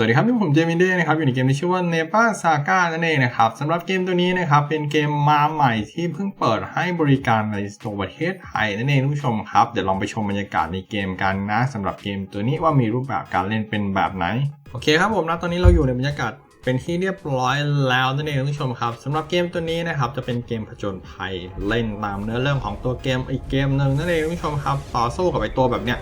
สวัสดีครับที่ผมเจมินเด้นะครับอยู่ในเกมที่ชื่อว่า n e p a Saga นั่นเองนะครับสำหรับเกมตัวนี้นะครับเป็นเกมมาใหม่ที่เพิ่งเปิดให้บริการในตัวประเทศไทยนั่นเองท่านผู้ชมครับ เดี๋ยวลองไปชมบรรยากาศในเกมกันนะสำหรับเกมตัวนี้ว่ามีรูปแบบการเล่นเป็นแบบไหน โอเคครับผมนะตอนนี้เราอยู่ในบรรยากาศเป็นที่เรียบร้อยแล้วนั่นเองท่านผู้ชมครับสำหรับเกมตัวนี้นะครับจะเป็นเกมผจญภัยเล่นตามเนื้อเรื่องของตัวเกมอีกเกมหนึ่งนั่นเองท่านผู้ชมครับต่อสู้กับไอตัวแบบเนี้ย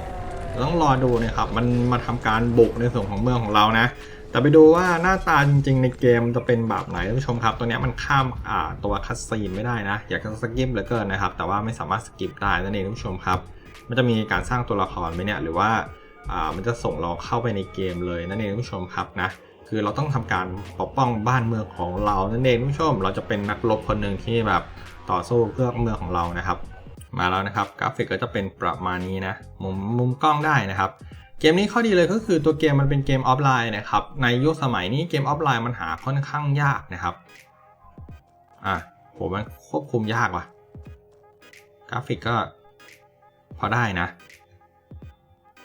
ต้องรอดูนะครับมันมาทำการบุกในส่วนของเมืองของเรานะ แต่ไปดูว่าหน้าตาจริงๆในเกมจะเป็นแบบไหนท่านผู้ชมครับ ตัวนี้มันข้ามอ่าตัวคัสซีนไม่ได้นะ อยากจะสกิปเหลือเกินนะครับ แต่ว่าไม่สามารถสกิปได้นั่นเองท่านผู้ชมครับ มันจะมีการสร้างตัวละครไหมเนี่ยหรือว่าอ่ามันจะส่งเราเข้าไปในเกมเลยนั่นเองท่านผู้ชมครับนะคือเราต้องทำการปกป้องบ้านเมืองของเรานั่นเองท่านผู้ชม เราจะเป็นนักรบคนหนึ่งที่แบบต่อสู้เพื่อเมืองของเรานะครับ มาแล้วนะครับกราฟิกก็จะเป็นประมาณนี้นะมุมมุมกล้องได้นะครับ เกมนี้ข้อดีเลยก็คือตัวเกมมันเป็นเกมออฟไลน์นะครับในยุคสมัยนี้เกมออฟไลน์มันหาค่อนข้างยากนะครับอะผมมันควบคุมยากว่ะกราฟิกก็พอได้นะ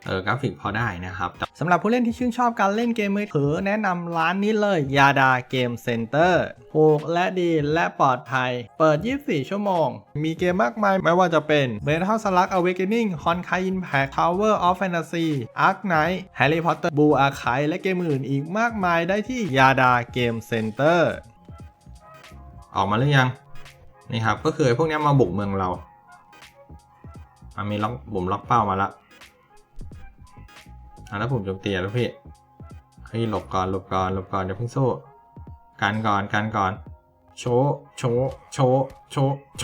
เออกราฟิกพอได้นะครับสำหรับผู้เล่นที่ชื่นชอบการเล่นเกมมือถือแนะนำร้านนี้เลยยาดาเกมเซ็นเตอร์ถูกและดีและปลอดภัย เปิด 24 ชั่วโมง มีเกมมากมาย ไม่ว่าจะเป็น Metal Slug Awakening Honkai Impact Tower of Fantasy Ark Knight Harry Potter Blue Archive และเกมอื่นอีกมากมายได้ที่ยาดาเกมเซ็นเตอร์ออกมาหรือยังนี่ครับก็คือไอ้พวกเนี้ยมาบุกเมืองเราอะมีล็อกบุ่มล็อกเป้ามาแล้ว อะแล้วผมโจมตีแล้วพี่เฮ้ยหลบก่อนหลบก่อนหลบก่อนเดี๋ยวเพิ่งสู้กันก่อนกันก่อน โชว์โชว์โชว์โชว์โช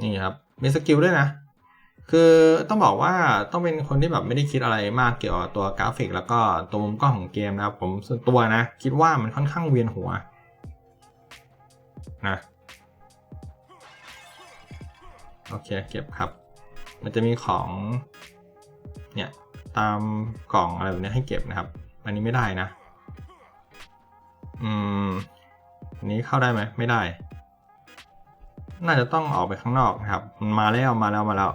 นี่ครับมีสกิลด้วยนะ คือต้องบอกว่าต้องเป็นคนที่แบบไม่ได้คิดอะไรมากเกี่ยวกับตัวกราฟิก แล้วก็ตัวมุมกล้องของเกมนะครับ ผมส่วนตัวนะ คิดว่ามันค่อนข้างเวียนหัวนะโอเคเก็บครับ มันจะมีของ เนี่ยตามกล่องอะไรแบบนี้ให้เก็บนะครับ อันนี้ไม่ได้นะ อืมอันนี้เข้าได้ไหมไม่ได้ น่าจะต้องออกไปข้างนอกนะครับ มันมาแล้วมาแล้วมาแล้ว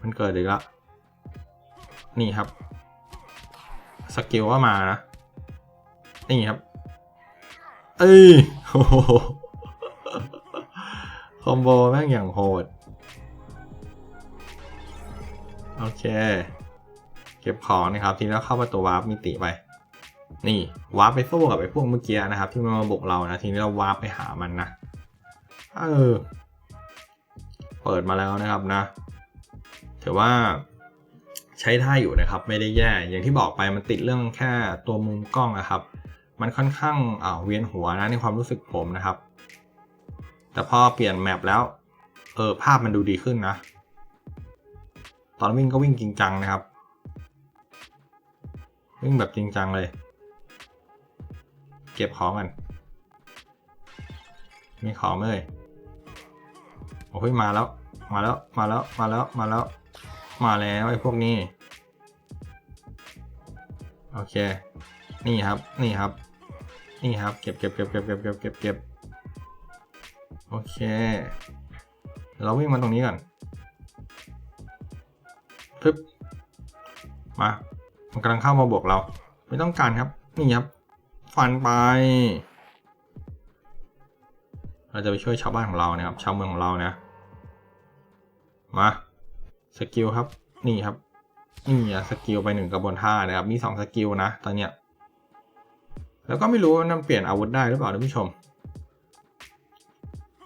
มันเกิดอีกแล้วนี่ครับสกิลก็มานะ นี่ครับ เอ้ยโอ้โหคอมโบแม่งอย่างโหด โอเค เก็บของนะครับทีนี้เราเข้าประตูวาร์ปมิติไป นี่วาร์ปไปสู้กับไอ้พวกเมื่อกี้นะครับ ที่มันมาบุกเรานะทีนี้เราวาร์ปไปหามันนะเออเปิดมาแล้วนะครับนะถือว่าใช้ท่าอยู่นะครับ ไม่ได้แย่อย่างที่บอกไปมันติดเรื่องแค่ตัวมุมกล้องนะครับ มันค่อนข้างอ่าเวียนหัวนะในความรู้สึกผมนะครับ แต่พอเปลี่ยนแมปแล้วเออภาพมันดูดีขึ้นนะ ตอนวิ่งก็วิ่งจริงจังนะครับ วิ่งแบบจริงจังเลย เก็บของกันมีของไหมเลยโอ้ยมาแล้ว มาแล้ว มาแล้ว มาแล้ว มาแล้ว มาแล้วไอ้พวกนี้ โอเค นี่ครับ นี่ครับ นี่ครับ เก็บเก็บเก็บเก็บเก็บเก็บเก็บเก็บโอเค เราวิ่งมาตรงนี้ก่อน ทึบมามันกำลังเข้ามาบวกเรา ไม่ต้องการครับ นี่ครับ ฟันไป เราจะไปช่วยชาวบ้านของเรานะครับ ชาวเมืองของเรานะ มาสกิลครับ นี่ครับ นี่อะสกิลไปหนึ่งกระบวนท่านะครับ มีสองสกิลนะ ตอนเนี้ย แล้วก็ไม่รู้ว่ามันเปลี่ยนอาวุธได้หรือเปล่าท่านผู้ชม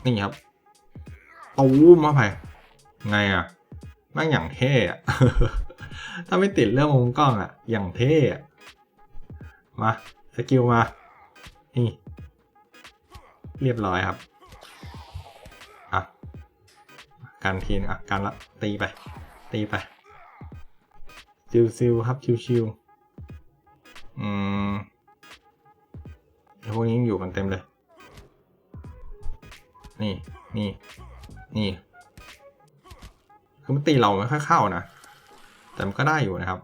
นี่ครับตูมมาไปไงอะ ม่งอย่างเท่อะถ้าไม่ติดเรื่องมุมกล้องอะอย่างเท่อะมา สกิลมา นี่ เรียบร้อยครับ อะ การทีนอะ การละ ตีไป ตีไปซิวซิวครับ ชิวชิวอืมไอ้พวกนี้ยังอยู่กันเต็มเลย นี่ นี่ นี่ คือมันตีเราไม่ค่อยเข้านะ แต่มันก็ได้อยู่นะครับ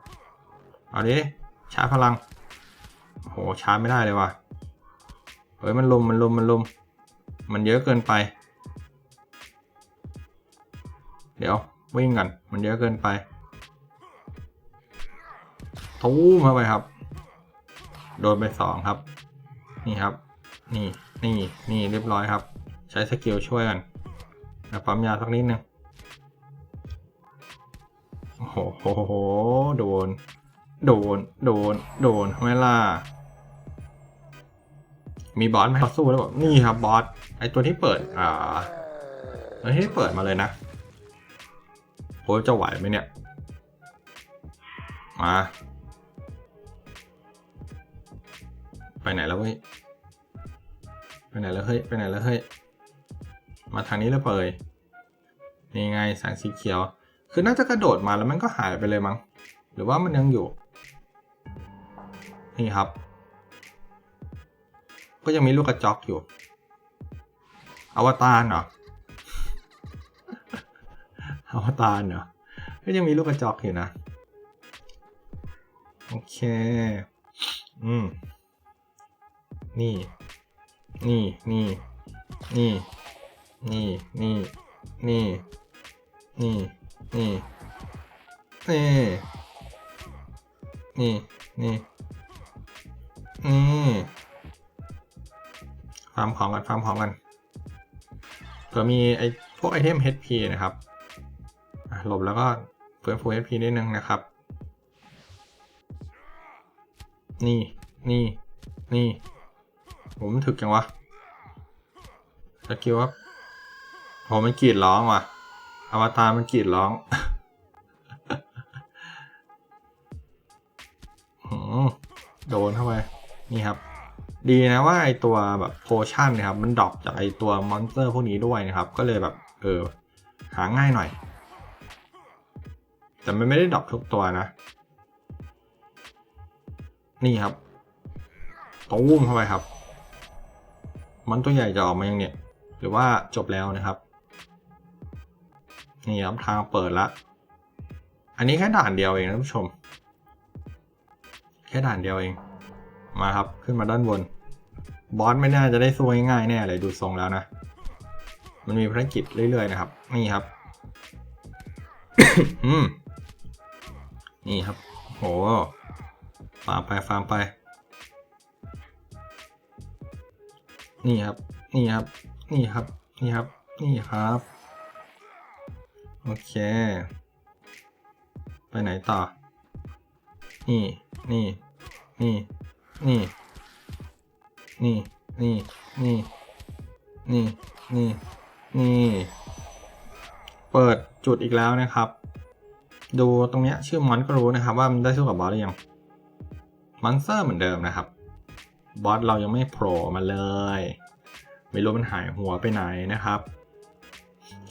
เอาดิชาร์จพลัง โหชาร์จไม่ได้เลยว่ะ เฮ้ยมันลุมมันลุมมันลุมมันเยอะเกินไป เดี๋ยววิ่งกัน มันเยอะเกินไปทูมเข้าไปครับ โดนไปสองครับ นี่ครับ นี่ นี่ นี่เรียบร้อยครับ ใช้สกิลช่วยกันปั๊มยาสักนิดนึง โอ้โห โดน โดน โดน โดนทำไมล่ะ มีบอสไหมเขาสู้แล้วบอกนี่ครับบอส ไอตัวที่เปิด อ่าตัวที่เปิดมาเลยนะโหจะไหวไหมเนี่ย มา ไปไหนแล้วเฮ้ย ไปไหนแล้วเฮ้ย ไปไหนแล้วเฮ้ย มาทางนี้แล้วเปยนี่ไงแสงสีเขียว คือน่าจะกระโดดมาแล้วมันก็หายไปเลยมั้ง หรือว่ามันยังอยู่ นี่ครับ ก็ยังมีลูกกระจอกอยู่ อวตารเหรอ อวตารเหรอ ก็ยังมีลูกกระจอกอยู่นะ โอเค อืม นี่ นี่ นี่ นี่ นี่ นี่ นี่ นี่ นี่ นี่ นี่ นี่ นี่ฟาร์มของกันฟาร์มของกันเผื่อมีไอพวกไอเทม HP นะครับหลบแล้วก็เฟื่อฟู HP นิดนึงนะครับ นี่ นี่ นี่ ผมถึกจังวะสกิลครับผมมันกรีดร้องว่ะ อวตารมันกรีดร้องโดนเข้าไป นี่ครับ ดีนะว่าไอตัวแบบโพชั่นนะครับ มันดรอปจากไอตัวมอนสเตอร์พวกนี้ด้วยนะครับ ก็เลยแบบ เออ หาง่ายหน่อย แต่มันไม่ได้ดรอปทุกตัวนะ นี่ครับตุ้มเข้าไปครับ มันตัวใหญ่จะออกมายังเนี่ย หรือว่าจบแล้วนะครับ นี่ครับทางเปิดละ อันนี้แค่ด่านเดียวเองนะท่านผู้ชม แค่ด่านเดียวเอง มาครับขึ้นมาด้านบน บอสไม่น่าจะได้สู้ง่ายแน่เลยดูทรงแล้วนะ มันมีภารกิจเรื่อยๆนะครับ นี่ครับ นี่ครับ โหฟาร์มไปฟาร์มไป นี่ครับ นี่ครับ นี่ครับ นี่ครับ นี่ครับ โอเค ไปไหนต่อ นี่ นี่ นี่ นี่ นี่ นี่ นี่ นี่ นี่ นี่ เปิดจุดอีกแล้วนะครับ ดูตรงเนี้ยชื่อมอนก็รู้นะครับ ว่ามันได้สู้กับบอสหรือยัง มอนสเตอร์เหมือนเดิมนะครับ บอสเรายังไม่โผล่มาเลย ไม่รู้มันหายหัวไปไหนนะครับ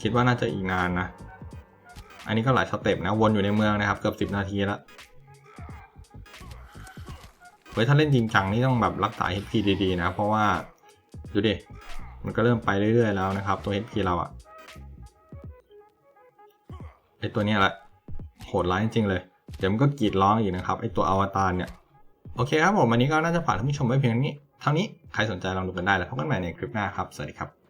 คิดว่าน่าจะอีกนานนะ อันนี้ก็หลายสเต็ปนะวนอยู่ในเมืองนะครับ เกือบสิบนาทีแล้วเฮ้ยถ้าเล่นจริงจังนี่ต้องแบบรักษา HP ดีๆนะ เพราะว่า ดูดิ มันก็เริ่มไปเรื่อยๆแล้วนะครับ ตัว HP เราอะไอตัวเนี้ยแหละโหดร้ายจริงๆเลย เดี๋ยวมันก็กรีดร้องอีกนะครับ ไอตัวอวตารเนี่ย โอเคครับผมวันนี้ก็น่าจะฝากท่านผู้ชมไว้เพียงนี้เท่านี้ใครสนใจลองดูกันได้แล้วพบกันใหม่ในคลิปหน้าครับ สวัสดีครับ